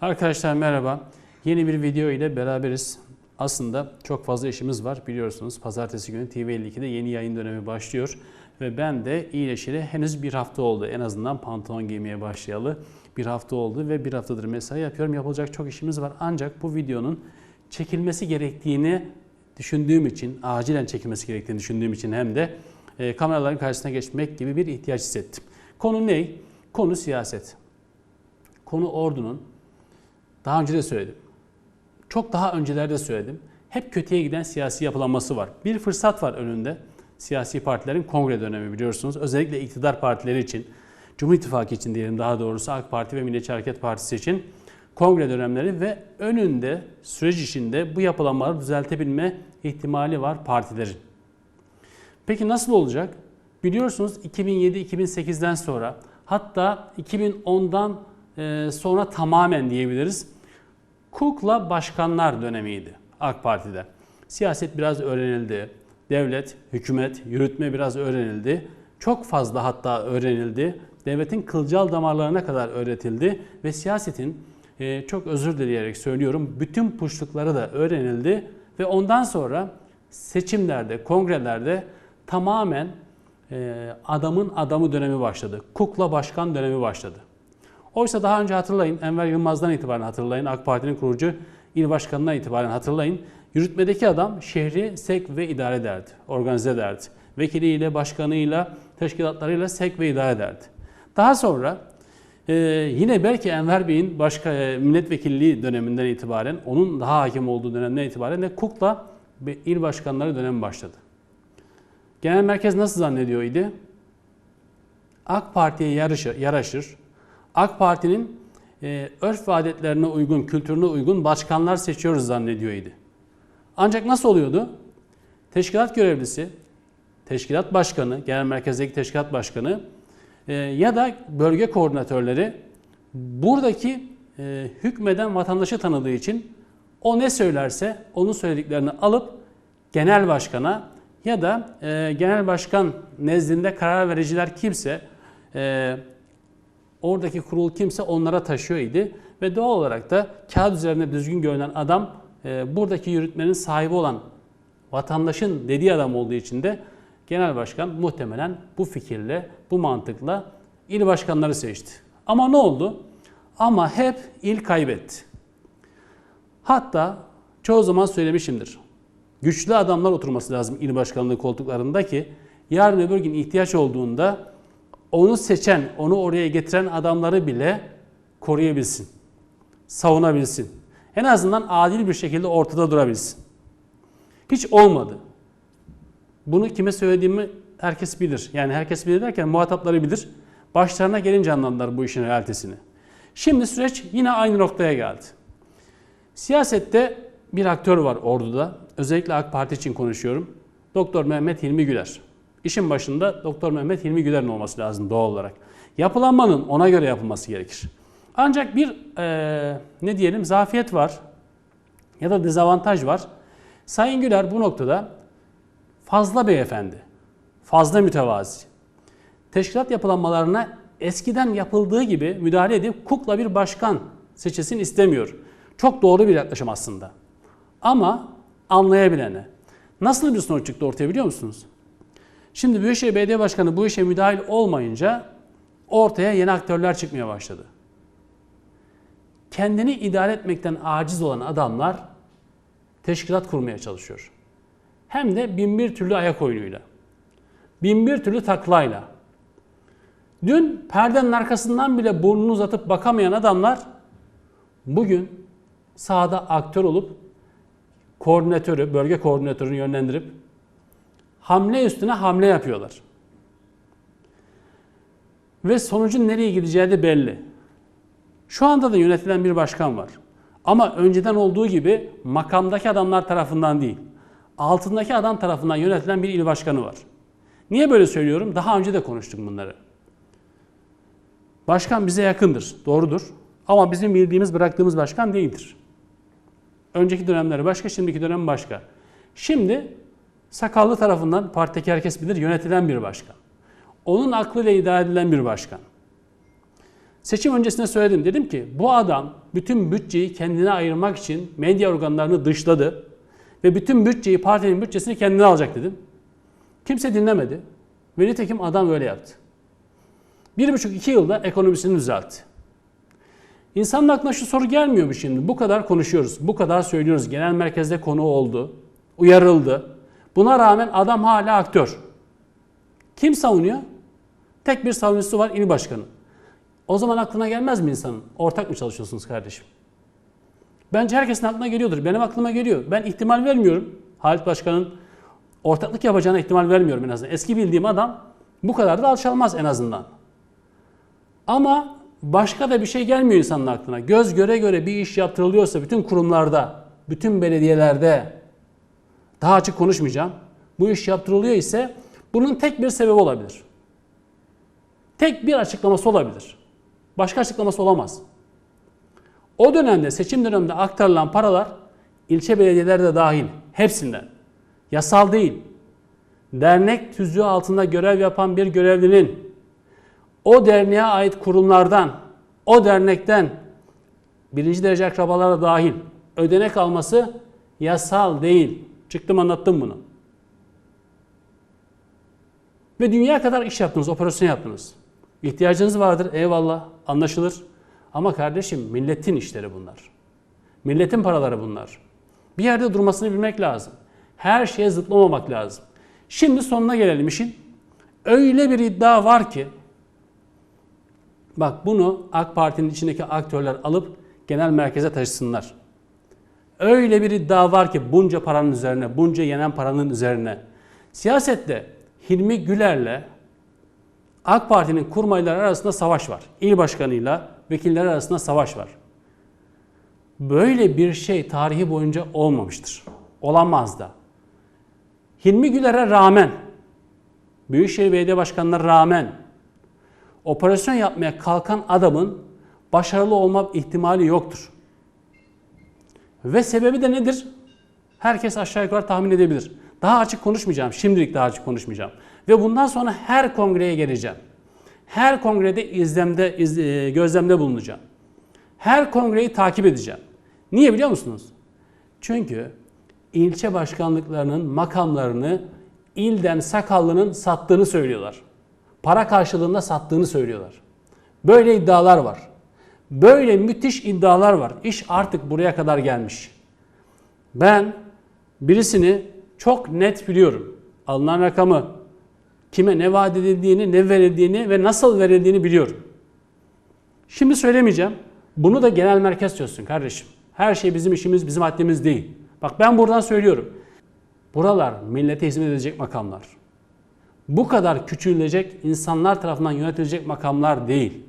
Arkadaşlar merhaba. Yeni bir video ile beraberiz. Aslında çok fazla işimiz var biliyorsunuz. Pazartesi günü TV52'de yeni yayın dönemi başlıyor. Ve ben de iyileşeli henüz bir hafta oldu. En azından pantolon giymeye başlayalı bir hafta oldu ve bir haftadır mesai yapıyorum. Yapılacak çok işimiz var. Ancak bu videonun çekilmesi gerektiğini düşündüğüm için, acilen çekilmesi gerektiğini düşündüğüm için hem de e, kameraların karşısına geçmek gibi bir ihtiyaç hissettim. Konu ne? Konu siyaset. Konu ordunun daha önce de söyledim. Çok daha öncelerde söyledim. Hep kötüye giden siyasi yapılanması var. Bir fırsat var önünde. Siyasi partilerin kongre dönemi biliyorsunuz. Özellikle iktidar partileri için, Cumhur İttifakı için diyelim daha doğrusu AK Parti ve Milliyetçi Hareket Partisi için kongre dönemleri ve önünde süreç içinde bu yapılanmaları düzeltebilme ihtimali var partilerin. Peki nasıl olacak? Biliyorsunuz 2007-2008'den sonra hatta 2010'dan e, sonra tamamen diyebiliriz. Kukla başkanlar dönemiydi AK Parti'de. Siyaset biraz öğrenildi. Devlet, hükümet, yürütme biraz öğrenildi. Çok fazla hatta öğrenildi. Devletin kılcal damarlarına kadar öğretildi ve siyasetin e, çok özür dileyerek söylüyorum bütün puşlukları da öğrenildi ve ondan sonra seçimlerde, kongrelerde tamamen e, adamın adamı dönemi başladı. Kukla başkan dönemi başladı. Oysa daha önce hatırlayın, Enver Yılmaz'dan itibaren hatırlayın, AK Parti'nin kurucu il başkanından itibaren hatırlayın. Yürütmedeki adam şehri sek ve idare ederdi, organize ederdi. Vekiliyle, başkanıyla, teşkilatlarıyla sek ve idare ederdi. Daha sonra e, yine belki Enver Bey'in başka e, milletvekilliği döneminden itibaren, onun daha hakim olduğu dönemden itibaren de Kukla ve il başkanları dönemi başladı. Genel merkez nasıl zannediyor idi? AK Parti'ye yarışır, yaraşır. AK Parti'nin e, örf ve adetlerine uygun, kültürüne uygun başkanlar seçiyoruz zannediyor idi. Ancak nasıl oluyordu? Teşkilat görevlisi, teşkilat başkanı, genel merkezdeki teşkilat başkanı e, ya da bölge koordinatörleri buradaki e, hükmeden vatandaşı tanıdığı için o ne söylerse onun söylediklerini alıp genel başkana ya da e, genel başkan nezdinde karar vericiler kimse e, oradaki kurul kimse onlara taşıyor idi ve doğal olarak da kağıt üzerinde düzgün görünen adam e, buradaki yürütmenin sahibi olan vatandaşın dediği adam olduğu için de genel başkan muhtemelen bu fikirle, bu mantıkla il başkanları seçti. Ama ne oldu? Ama hep il kaybetti. Hatta çoğu zaman söylemişimdir. Güçlü adamlar oturması lazım il başkanlığı koltuklarında ki yarın öbür gün ihtiyaç olduğunda onu seçen, onu oraya getiren adamları bile koruyabilsin. Savunabilsin. En azından adil bir şekilde ortada durabilsin. Hiç olmadı. Bunu kime söylediğimi herkes bilir. Yani herkes bilir derken muhatapları bilir. Başlarına gelince anladılar bu işin realitesini. Şimdi süreç yine aynı noktaya geldi. Siyasette bir aktör var orduda. Özellikle AK Parti için konuşuyorum. Doktor Mehmet Hilmi Güler. İşin başında Doktor Mehmet Hilmi Güler'in olması lazım doğal olarak. Yapılanmanın ona göre yapılması gerekir. Ancak bir e, ne diyelim zafiyet var ya da dezavantaj var. Sayın Güler bu noktada fazla beyefendi, fazla mütevazi. Teşkilat yapılanmalarına eskiden yapıldığı gibi müdahale edip kukla bir başkan seçilsin istemiyor. Çok doğru bir yaklaşım aslında. Ama anlayabilene. Nasıl bir sonuç çıktı ortaya biliyor musunuz? Şimdi Büyükşehir Belediye Başkanı bu işe müdahil olmayınca ortaya yeni aktörler çıkmaya başladı. Kendini idare etmekten aciz olan adamlar teşkilat kurmaya çalışıyor. Hem de bin bir türlü ayak oyunuyla. Bin bir türlü taklayla. Dün perdenin arkasından bile burnunu uzatıp bakamayan adamlar bugün sahada aktör olup koordinatörü, bölge koordinatörünü yönlendirip hamle üstüne hamle yapıyorlar. Ve sonucun nereye gideceği de belli. Şu anda da yönetilen bir başkan var. Ama önceden olduğu gibi makamdaki adamlar tarafından değil, altındaki adam tarafından yönetilen bir il başkanı var. Niye böyle söylüyorum? Daha önce de konuştuk bunları. Başkan bize yakındır, doğrudur. Ama bizim bildiğimiz, bıraktığımız başkan değildir. Önceki dönemleri başka, şimdiki dönem başka. Şimdi sakallı tarafından partideki herkes bilir yönetilen bir başkan. Onun aklıyla idare edilen bir başkan. Seçim öncesinde söyledim. Dedim ki bu adam bütün bütçeyi kendine ayırmak için medya organlarını dışladı. Ve bütün bütçeyi partinin bütçesini kendine alacak dedim. Kimse dinlemedi. Ve nitekim adam öyle yaptı. Bir buçuk iki yılda ekonomisini düzeltti. İnsanın aklına şu soru gelmiyor mu şimdi? Bu kadar konuşuyoruz, bu kadar söylüyoruz. Genel merkezde konu oldu, uyarıldı. Buna rağmen adam hala aktör. Kim savunuyor? Tek bir savunucusu var, il başkanı. O zaman aklına gelmez mi insanın? Ortak mı çalışıyorsunuz kardeşim? Bence herkesin aklına geliyordur. Benim aklıma geliyor. Ben ihtimal vermiyorum. Halit Başkan'ın ortaklık yapacağına ihtimal vermiyorum en azından. Eski bildiğim adam bu kadar da alçalmaz en azından. Ama başka da bir şey gelmiyor insanın aklına. Göz göre göre bir iş yaptırılıyorsa bütün kurumlarda, bütün belediyelerde daha açık konuşmayacağım. Bu iş yaptırılıyor ise bunun tek bir sebebi olabilir. Tek bir açıklaması olabilir. Başka açıklaması olamaz. O dönemde seçim döneminde aktarılan paralar ilçe belediyeleri de dahil hepsinden yasal değil. Dernek tüzüğü altında görev yapan bir görevlinin o derneğe ait kurumlardan, o dernekten birinci derece akrabalara dahil ödenek alması yasal değil. Çıktım anlattım bunu. Ve dünya kadar iş yaptınız, operasyon yaptınız. İhtiyacınız vardır, eyvallah, anlaşılır. Ama kardeşim milletin işleri bunlar. Milletin paraları bunlar. Bir yerde durmasını bilmek lazım. Her şeye zıplamamak lazım. Şimdi sonuna gelelim işin. Öyle bir iddia var ki bak bunu AK Parti'nin içindeki aktörler alıp genel merkeze taşısınlar. Öyle bir iddia var ki bunca paranın üzerine, bunca yenen paranın üzerine. Siyasette Hilmi Güler'le AK Parti'nin kurmayları arasında savaş var. İl başkanıyla vekiller arasında savaş var. Böyle bir şey tarihi boyunca olmamıştır. Olamaz da. Hilmi Güler'e rağmen, Büyükşehir Belediye Başkanı'na rağmen operasyon yapmaya kalkan adamın başarılı olma ihtimali yoktur. Ve sebebi de nedir? Herkes aşağı yukarı tahmin edebilir. Daha açık konuşmayacağım. Şimdilik daha açık konuşmayacağım. Ve bundan sonra her kongreye geleceğim. Her kongrede izlemde, iz, e, gözlemde bulunacağım. Her kongreyi takip edeceğim. Niye biliyor musunuz? Çünkü ilçe başkanlıklarının makamlarını ilden sakallının sattığını söylüyorlar. Para karşılığında sattığını söylüyorlar. Böyle iddialar var. Böyle müthiş iddialar var. İş artık buraya kadar gelmiş. Ben birisini çok net biliyorum. Alınan rakamı, kime ne vaat edildiğini, ne verildiğini ve nasıl verildiğini biliyorum. Şimdi söylemeyeceğim. Bunu da genel merkez çözsün kardeşim. Her şey bizim işimiz, bizim haddimiz değil. Bak ben buradan söylüyorum. Buralar millete hizmet edecek makamlar. Bu kadar küçülecek, insanlar tarafından yönetilecek makamlar değil.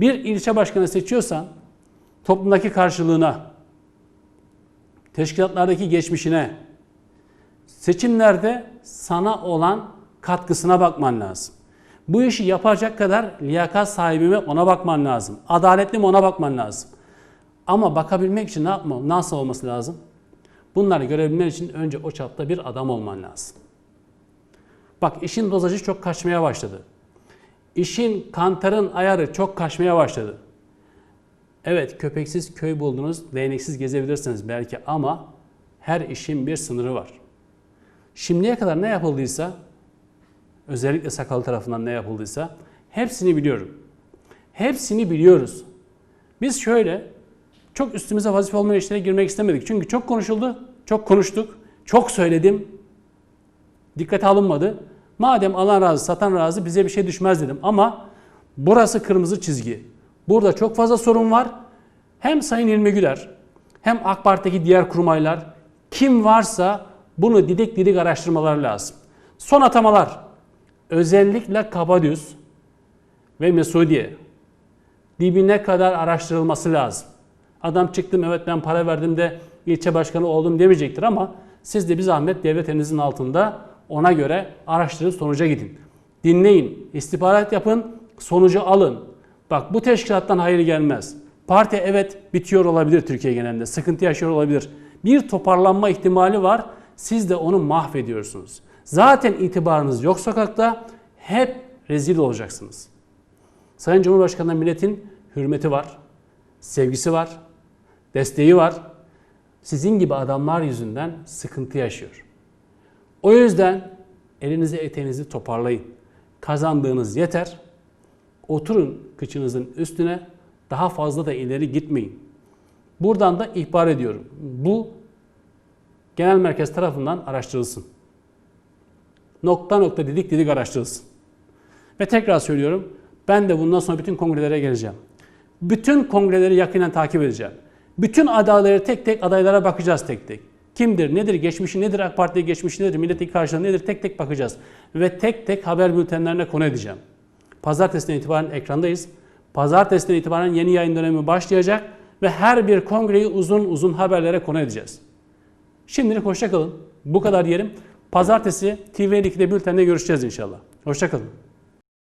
Bir ilçe başkanı seçiyorsan toplumdaki karşılığına, teşkilatlardaki geçmişine, seçimlerde sana olan katkısına bakman lazım. Bu işi yapacak kadar liyakat sahibi mi ona bakman lazım. Adaletli mi ona bakman lazım. Ama bakabilmek için ne yapmam, nasıl olması lazım? Bunları görebilmen için önce o çapta bir adam olman lazım. Bak işin dozajı çok kaçmaya başladı. İşin kantarın ayarı çok kaçmaya başladı. Evet köpeksiz köy buldunuz, değneksiz gezebilirsiniz belki ama her işin bir sınırı var. Şimdiye kadar ne yapıldıysa, özellikle sakalı tarafından ne yapıldıysa hepsini biliyorum. Hepsini biliyoruz. Biz şöyle çok üstümüze vazife olmayan işlere girmek istemedik. Çünkü çok konuşuldu, çok konuştuk, çok söyledim. Dikkate alınmadı. Madem alan razı, satan razı bize bir şey düşmez dedim. Ama burası kırmızı çizgi. Burada çok fazla sorun var. Hem Sayın İlmi Güler hem AK Parti'deki diğer kurmaylar kim varsa bunu didik didik araştırmaları lazım. Son atamalar özellikle Kabadüz ve Mesudiye dibine kadar araştırılması lazım. Adam çıktım evet ben para verdim de ilçe başkanı oldum demeyecektir ama siz de bir zahmet devlet elinizin altında ona göre araştırın sonuca gidin. Dinleyin, istihbarat yapın, sonucu alın. Bak bu teşkilattan hayır gelmez. Parti evet bitiyor olabilir Türkiye genelinde, sıkıntı yaşıyor olabilir. Bir toparlanma ihtimali var, siz de onu mahvediyorsunuz. Zaten itibarınız yok sokakta, hep rezil olacaksınız. Sayın Cumhurbaşkanı'na milletin hürmeti var, sevgisi var, desteği var. Sizin gibi adamlar yüzünden sıkıntı yaşıyor. O yüzden elinizi eteğinizi toparlayın. Kazandığınız yeter. Oturun kıçınızın üstüne. Daha fazla da ileri gitmeyin. Buradan da ihbar ediyorum. Bu genel merkez tarafından araştırılsın. Nokta nokta didik didik araştırılsın. Ve tekrar söylüyorum. Ben de bundan sonra bütün kongrelere geleceğim. Bütün kongreleri yakinen takip edeceğim. Bütün adayları tek tek adaylara bakacağız tek tek. Kimdir, nedir, geçmişi nedir, AK Parti'ye geçmişi nedir, milletteki karşılığı nedir tek tek bakacağız. Ve tek tek haber bültenlerine konu edeceğim. Pazartesinden itibaren ekrandayız. Pazartesinden itibaren yeni yayın dönemi başlayacak ve her bir kongreyi uzun uzun haberlere konu edeceğiz. Şimdilik hoşçakalın. Bu kadar yerim. Pazartesi TV2'de bültende görüşeceğiz inşallah. Hoşçakalın.